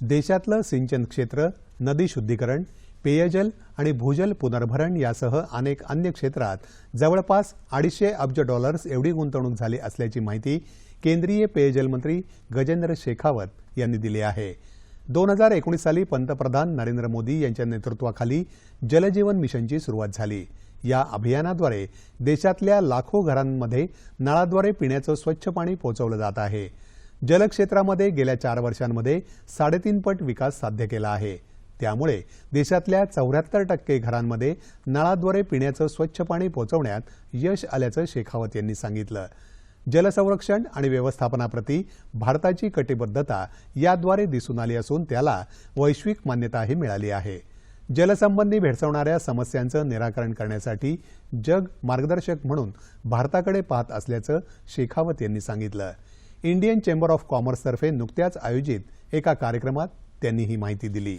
देशातलं सिंचन क्षेत्र नदी शुद्धीकरण पेयजल आणि भूजल पुनर्भरण यासह अनेक अन्य क्षेत्रात जवळपास अडीचशे अब्ज डॉलर्स एवढी गुंतवणूक झाली असल्याची माहिती केंद्रीय पेयजल मंत्री गजेंद्र शेखावत यांनी दिली आहे. दोन हजार एकोणीस साली पंतप्रधान नरेंद्र मोदी यांच्या नेतृत्वाखाली जलजीवन मिशनची सुरुवात झाली. या अभियानाद्वारे देशातल्या लाखो घरांमध्ये नळाद्वारे पिण्याचं स्वच्छ पाणी पोहोचवलं जात आहे. जलक्षेत्रामध्ये गेल्या चार वर्षांमध्ये साडेतीन पट विकास साध्य केला आहे. त्यामुळे देशातल्या चौऱ्याहत्तर टक्के घरांमध्ये नळाद्वारे पिण्याचं स्वच्छ पाणी पोहोचवण्यात यश आल्याचं शेखावत यांनी सांगितलं. जलसंरक्षण आणि व्यवस्थापनाप्रती भारताची कटिबद्धता याद्वारे दिसून आली असून त्याला वैश्विक मान्यताही मिळाली आहे. जलसंबंधी भेडसावणाऱ्या समस्यांचं निराकरण करण्यासाठी जग मार्गदर्शक म्हणून भारताकडे पाहत असल्याचं शेखावत यांनी सांगितलं. इंडियन चेंबर ऑफ कॉमर्सतर्फे नुकत्याच आयोजित एका कार्यक्रमात त्यांनी ही माहिती दिली.